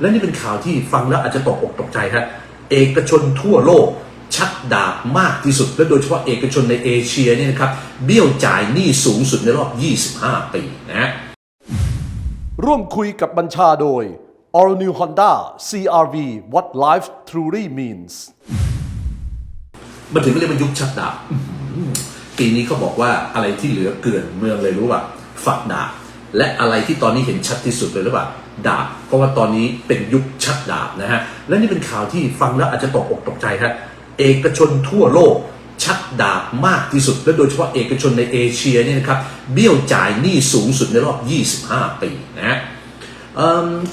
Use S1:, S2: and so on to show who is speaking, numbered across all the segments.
S1: และนี่เป็นข่าวที่ฟังแล้วอาจจะตกอกตกใจฮะเอกชนทั่วโลกชักดาบมากที่สุด และโดยเฉพาะเอกชนในเอเชียเนี่ยนะครับเบี้ยวจ่ายหนี้สูงสุดในรอบ 25 ปีนะฮะ
S2: ร่วมคุยกับบัญชาโดย All New Honda CRV What Life Truly Means
S1: มาถึงเรียกว่ายุคชักดาบอื้อหือปีนี้เขาบอกว่าอะไรที่เหลือเกลื่อนเมืองเลยรู้ป่ะฝักดาบและอะไรที่ตอนนี้เห็นชัดที่สุดเลยรู้ป่ะ ดาบ เพราะว่าตอนนี้เป็นยุคชักดาบนะฮะ และนี่เป็นข่าวที่ฟังแล้วอาจจะตกอกตกใจฮะเอกชนทั่วโลก ชักดาบมากที่สุด และโดยเฉพาะเอกชนในเอเชียเนี่ยนะครับเบี้ยวจ่ายหนี้สูงสุดในรอบ 25 ปีนะฮะ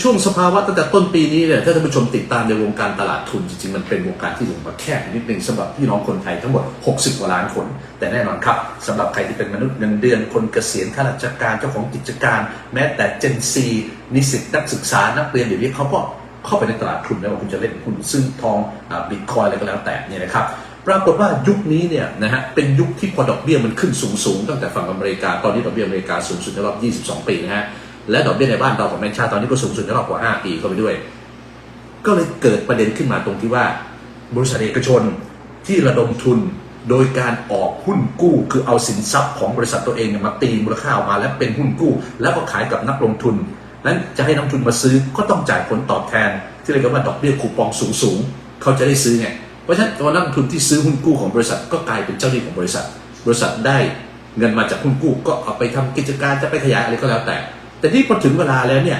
S1: ช่วงสภาวะตั้งแต่ต้นปีนี้เนี่ยถ้าท่านผู้ชมติดตามในวงการตลาดทุนจริงๆ มันเป็นวงการที่ลงมาแคบนิดนึงสำหรับพี่น้องคนไทยทั้งหมด 60 กว่าล้านคน แต่แน่นอนครับสำหรับใครที่เป็นมนุษย์เงินเดือนคนเกษียณข้าราชการเจ้าของกิจการ แม้แต่เจนซีนิสิตนักศึกษานักเรียนเดี๋ยวนี้เขาก็เข้าไปในตลาดทุนไม่ว่าคุณจะเล่นหุ้นซื้อทองบิตคอยอะไรก็แล้วแต่เนี่ยนะครับปรากฏว่ายุคนี้เนี่ยนะฮะเป็นยุคที่พอดอกเบี้ยมันขึ้นสูงๆตั้งแต่ฝั่งอเมริกาตอนนี้ดอกเบี้ยอเมริกาสูงสุดในรอบ 22 ปีนะฮะ และดอกเบี้ยในบ้านเราของแบงก์ชาติตอนนี้ก็สูงสุดในรอบกว่า 5 ปีเข้าไปด้วย ก็เลยเกิดประเด็นขึ้นมาตรงที่ว่า บริษัทเอกชนที่ระดมทุนโดยการออกหุ้นกู้ คือเอาสินทรัพย์ของบริษัทตัวเองมาตีมูลค่าออกมาแล้วเป็นหุ้นกู้ แล้วก็ขายกับนักลงทุนนั้นจะให้นักทุนมาซื้อก็ต้องจ่ายผลตอบแทน ที่เรียกว่าดอกเบี้ยคูปองสูงๆเขาจะได้ซื้อไงเพราะฉะนั้นตัวนักทุนที่ซื้อหุ้นกู้ของบริษัทก็กลายเป็นเจ้าหนี้ของบริษัท บริษัทได้เงินมาจากหุ้นกู้ก็เอาไปทำกิจการจะไปขยายอะไรก็แล้วแต่ แต่ที่พอถึงเวลาแล้วเนี่ย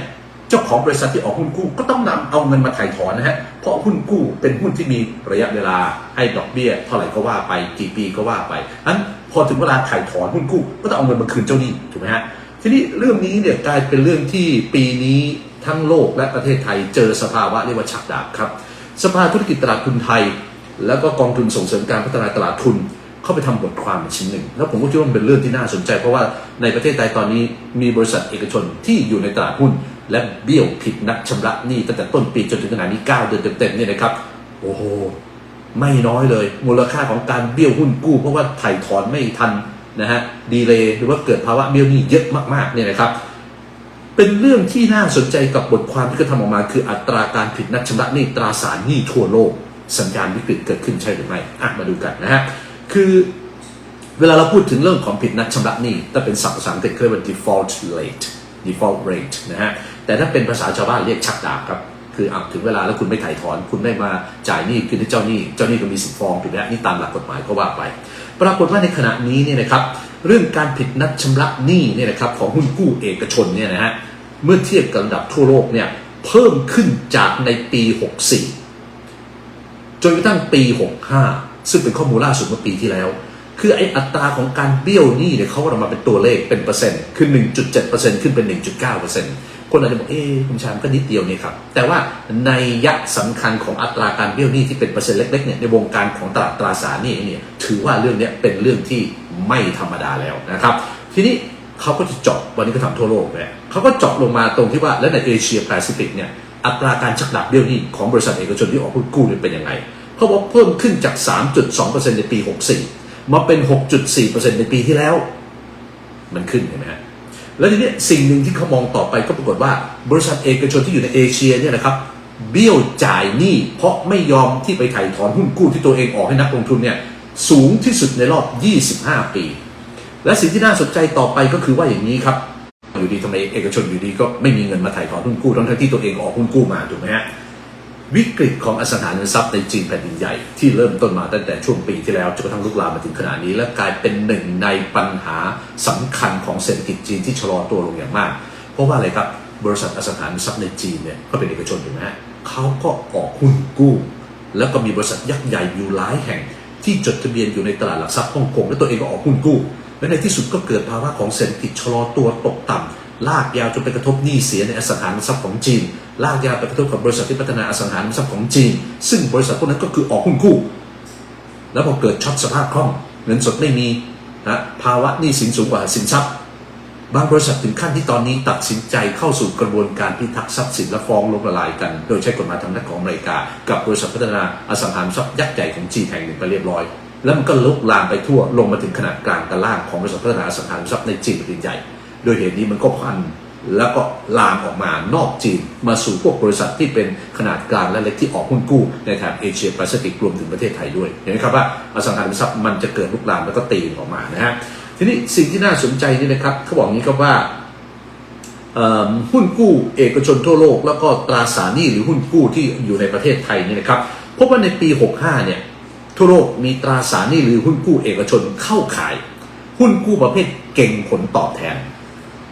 S1: เจ้าของบริษัทที่ออกหุ้นกู้ก็ต้องนำเอาเงินมาถ่ายถอนนะฮะเพราะหุ้นกู้เป็นหุ้นที่มีระยะเวลาให้ดอกเบี้ยเท่าไหร่ก็ว่าไปกี่ปีก็ว่าไปนั้นพอถึงเวลาถ่ายถอนหุ้นกู้ก็ต้องเอาเงินมาคืนเจ้าหนี้ถูกไหมฮะทีนี้เรื่องนี้เนี่ยกลายเป็นเรื่องที่ปีนี้ทั้งโลกและประเทศไทยเจอสภาวะเรียกว่าชักดาบครับสภาธุรกิจตลาดทุนไทย แล้วก็กองทุนส่งเสริมการพัฒนาตลาดทุน เข้าไปทำบทความชิ้นหนึ่ง แล้วผมก็คิดว่ามันเป็นเรื่องที่น่าสนใจ เพราะว่าในประเทศไทยตอนนี้มีบริษัทเอกชนที่อยู่ในตลาดหุ้น และเบี้ยวผิดนัดชำระหนี้ตั้งแต่ต้นปีจนถึงขณะนี้ 9 เดือนเต็มๆเนี่ยนะครับโอ้โหไม่น้อยเลย มูลค่าของการเบี้ยวหุ้นกู้ เพราะว่าไถ่ถอนไม่ทันนะฮะดีเลยหรือว่าเกิดภาวะเบี้ยวหนี้เยอะมากๆเนี่ยนะครับเป็นเรื่องที่น่าสนใจกับบทความที่เขาทำออกมา คืออัตราการผิดนัดชำระหนี้ตราสารหนี้ทั่วโลก สัญญาณวิกฤตเกิดขึ้นใช่หรือไม่อะมาดูกันนะฮะ คือเวลาเราพูดถึงเรื่องของผิดนัดชำระหนี้ถ้าเป็นศัพท์ภาษาอังกฤษเรียกว่า default rate default rate นะฮะ แต่ถ้าเป็นภาษาชาวบ้านเรียกชักดาบครับ คืออะถึงเวลาแล้วคุณไม่ถ่ายถอน คุณไม่มาจ่ายหนี้คืนให้เจ้าหนี้ เจ้าหนี้ก็มีสิทธิ์ฟ้องถูกไหมฮะนี่ตามหลักกฎหมายก็ว่าไป ปรากฏว่าในขณะนี้เนี่ยนะครับ เรื่องการผิดนัดชำระหนี้เนี่ยนะครับของหุ้นกู้เอกชนเนี่ยนะฮะ เมื่อเทียบกับระดับทั่วโลกเนี่ยเพิ่มขึ้นจากในปี 64 จนกระทั่งปี 65 ซึ่งเป็นข้อมูลล่าสุดเมื่อปีที่แล้ว คือไออัตราของการเบี้ยวหนี้เนี่ยเขาก็ออกมาเป็นตัวเลขเป็นเปอร์เซ็นต์คือ 1.7%ขึ้นเป็น 1.9%คนอาจจะบอกเอ๊คุณชามก็นิดเดียวนี่ครับแต่ว่าในยะสำคัญของอัตราการเบี้ยวหนี้ที่เป็นเปอร์เซ็นต์เล็กๆเนี่ยในวงการของตลาดตราสารหนี้เนี่ยถือว่าเรื่องนี้เป็นเรื่องที่ไม่ธรรมดาแล้วนะครับ ทีนี้เขาก็จะเจาะวันนี้ก็ทำทั่วโลกเลยเขาก็เจาะลงมาตรงที่ว่าแล้วในเอเชียแปซิฟิกเนี่ยอัตราการชักดาบเบี้ยวหนี้ของบริษัทเอกชนที่ออกหุ้นกู้เป็นยังไง เขาบอกเพิ่มขึ้นจาก 3.2%ในปี 64 มาเป็น 6.4%ในปีที่แล้ว มันขึ้นเห็นไหมฮะแล้วทีนี้สิ่งหนึ่งที่เขามองต่อไปก็ปรากฏว่า บริษัทเอกชนที่อยู่ในเอเชียเนี่ยนะครับเบี้ยวจ่ายหนี้เพราะไม่ยอมที่ไปไถ่ถอนหุ้นกู้ที่ตัวเองออกให้นักลงทุนเนี่ยสูงที่สุดในรอบ 25 ปี และสิ่งที่น่าสนใจต่อไปก็คือว่าอย่างนี้ครับอยู่ดีทำไมเอกชนอยู่ดีก็ไม่มีเงินมาถ่ายถอนหุ้นกู้ทั้งที่ตัวเองออกหุ้นกู้มาถูกไหมฮะ วิกฤตของอสังหาริมทรัพย์ในจีนแผ่นดินใหญ่ที่เริ่มต้นมาตั้งแต่ช่วงปีที่แล้วจนกระทั่งลุกลามมาถึงขณะนี้ และกลายเป็นหนึ่งในปัญหาสำคัญของเศรษฐกิจจีนที่ชะลอตัวลงอย่างมาก เพราะว่าอะไรครับบริษัทอสังหาริมทรัพย์ในจีนเนี่ยก็เป็นเอกชนถูกไหมฮะเขาก็ออกหุ้นกู้ แล้วก็มีบริษัทยักษ์ใหญ่อยู่หลายแห่ง ที่จดทะเบียนอยู่ในตลาดหลักทรัพย์ฮ่องกงและตัวเองก็ออกหุ้นกู้และในที่สุดก็เกิดภาวะของเศรษฐกิจชะลอตัวตกต่ำ ลากยาวจนไปกระทบหนี้เสียในอสังหาริมทรัพย์ของจีน ลากยาวไปกระทบกับบริษัทที่พัฒนาอสังหาริมทรัพย์ของจีน ซึ่งบริษัทพวกนั้นก็คือออกหุ้นกู้แล้วพอเกิดช็อตสภาพคล่องเงินสดไม่มีนะภาวะหนี้สินสูงกว่าสินทรัพย์ บางบริษัทถึงขั้นที่ตอนนี้ตัดสินใจเข้าสู่กระบวนการพิทักษ์ทรัพย์สินและฟ้องล้มละลายกัน โดยใช้กฎหมายทางด้านของอเมริกา กับบริษัทพัฒนาอสังหาริมทรัพย์ยักษ์ใหญ่ของจีนแห่งหนึ่งไปเรียบร้อย แล้วมันก็ลุกลามไปทั่วลงมาถึงขนาดกลางกับล่างของบริษัทพัฒนาอสังหาริมทรัพย์ในจีนแผ่นใหญ่ ดยเหตุนี้มันก็พันแล้วก็ลามออกมานอกจีน มาสู่พวกบริษัทที่เป็นขนาดกลางและเล็กที่ออกหุ้นกู้ในแถบเอเชียแปซิฟิกรวมถึงประเทศไทยด้วย เห็นไหมครับว่าอสังหาริมทรัพย์มันจะเกิดลุกลามแล้วก็ตีออกมานะฮะทีนี้สิ่งที่น่าสนใจนี่นะครับเขาบอกอย่างนี้ครับว่าหุ้นกู้เอกชนทั่วโลก แล้วก็ตราสารหนี้หรือหุ้นกู้ที่อยู่ในประเทศไทยนี่นะครับพบว่าในปี 65 เนี่ยทั่วโลกมีตราสารหนี้หรือหุ้นกู้เอกชนเข้าขาย หุ้นกู้ประเภทเก่งผลตอบแทน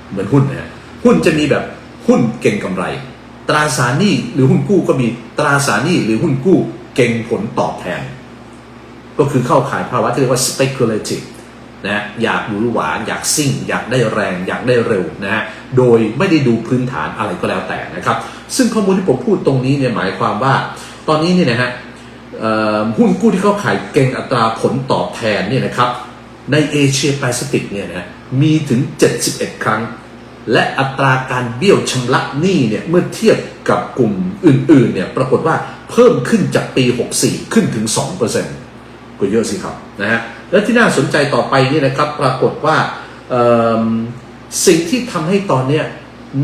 S1: เหมือนหุ้นนะฮะหุ้นจะมีแบบหุ้นเก่งกำไร ตราสารหนี้หรือหุ้นกู้ก็มีตราสารหนี้หรือหุ้นกู้เก่งผลตอบแทน ก็คือเข้าขายภาวะที่เรียกว่า speculative นะอยากหวือหวาอยากซิ่ง อยากได้แรง อยากได้เร็วนะฮะโดยไม่ได้ดูพื้นฐานอะไรก็แล้วแต่นะครับ ซึ่งข้อมูลที่ผมพูดตรงนี้เนี่ยหมายความว่า ตอนนี้เนี่ยนะฮะหุ้นกู้ที่เข้าขายเก่งอัตราผลตอบแทนเนี่ยนะครับ ในเอเชียแปซิฟิกเนี่ยนะมีถึง 71 ครั้ง และอัตราการเบี้ยวชำระหนี้เนี่ยเมื่อเทียบกับกลุ่มอื่นๆเนี่ยปรากฏว่าเพิ่มขึ้นจากปี 64 ขึ้นถึง 2%ก็เยอะสิครับนะฮะและที่น่าสนใจต่อไปนี่นะครับปรากฏว่าสิ่งที่ทำให้ตอนเนี้ย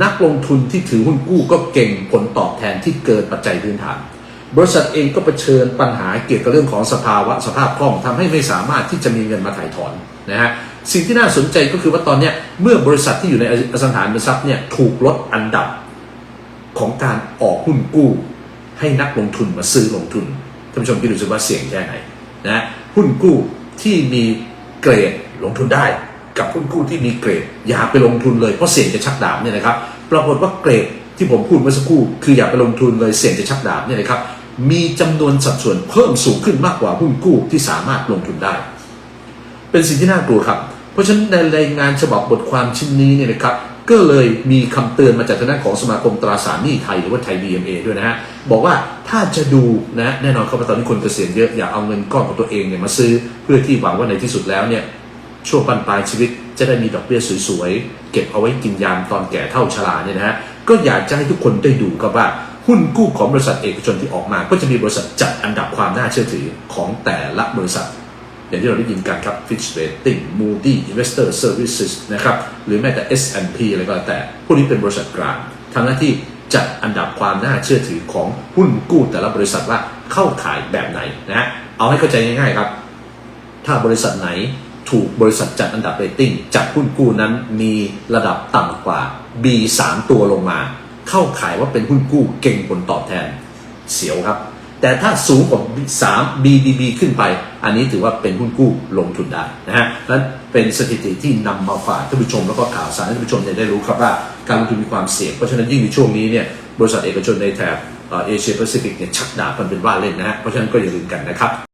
S1: นักลงทุนที่ถือหุ้นกู้ก็เก่งผลตอบแทนที่เกินปัจจัยพื้นฐาน บริษัทเองก็เผชิญปัญหาเกี่ยวกับเรื่องของสภาวะสภาพคล่องทำให้ไม่สามารถที่จะมีเงินมาถ่ายถอนนะฮะสิ่งที่น่าสนใจก็คือว่าตอนนี้เมื่อบริษัทที่อยู่ในอสังหาริมทรัพย์เนี่ยถูกลดอันดับของการออกหุ้นกู้ ให้นักลงทุนมาซื้อลงทุนท่านผู้ชมคิดดูสิว่าเสี่ยงแค่ไหนนะหุ้นกู้ที่มีเกรดลงทุนได้ กับหุ้นกู้ที่มีเกรด อย่าไปลงทุนเลยเพราะเสี่ยงจะชักดาบเนี่ยนะครับปรากฏว่าเกรดที่ผมพูดเมื่อสักครู่คืออย่าไปลงทุนเลยเสี่ยงจะชักดาบเนี่ยนะครับ มีจำนวนสัดส่วนเพิ่มสูงขึ้นมากกว่าหุ้นกู้ที่สามารถลงทุนได้ เป็นสิ่งที่น่ากลัวครับ เพราะฉะนั้นในรายงานฉบับบทความชิ้นนี้เนี่ยนะครับก็เลยมีคำเตือนมาจากทางด้านของสมาคมตราสารหนี้ไทยหรือว่าไทย BMA ด้วยนะฮะบอกว่าถ้าจะดูนะแน่นอนครับว่าตอนนี้คนเกษียณเยอะอยากเอาเงินก้อนของตัวเองเนี่ยมาซื้อ เพื่อที่หวังว่าในที่สุดแล้วเนี่ยช่วงปันปลายชีวิตจะได้มีดอกเบี้ยสวยๆ เก็บเอาไว้กินยามตอนแก่เท่าชราเนี่ยนะฮะก็อยากจะให้ทุกคนได้ดูครับว่า หุ้นกู้ของบริษัทเอกชนที่ออกมา ก็จะมีบริษัทจัดอันดับความน่าเชื่อถือของแต่ละบริษัท อย่างที่เราได้ยินกันครับ Fitch Rating Moody Investor Services นะครับหรือแม้แต่ S&P อะไรก็แล้วแต่พวกนี้เป็นบริษัทกลางทำหน้าที่จัดอันดับความน่าเชื่อถือของหุ้นกู้แต่ละบริษัทว่าเข้าขายแบบไหนนะเอาให้เข้าใจง่ายๆครับ ถ้าบริษัทไหนถูกบริษัทจัดอันดับเรตติ้งจัดหุ้นกู้นั้นมีระดับต่ำกว่า B 3ตัวลงมา เข้าขายว่าเป็นหุ้นกู้เก่งผลตอบแทนเสียวครับ แต่ถ้าสูงกว่า 3 BBB ขึ้นไป อันนี้ถือว่าเป็นหุ้นกู้ลงทุนได้นะฮะนั้นเป็นสถิติที่นำมาฝากท่านผู้ชมแล้วก็ข่าวสารท่านผู้ชมจะได้รู้ครับว่าการลงทุนมีความเสี่ยง เพราะฉะนั้นยิ่งในช่วงนี้เนี่ยบริษัทเอกชนในแถบเอเชียแปซิฟิกเนี่ยชักดาบกันเป็นว่าเล่นนะฮะเพราะฉะนั้นก็อย่าลืมกันนะครับ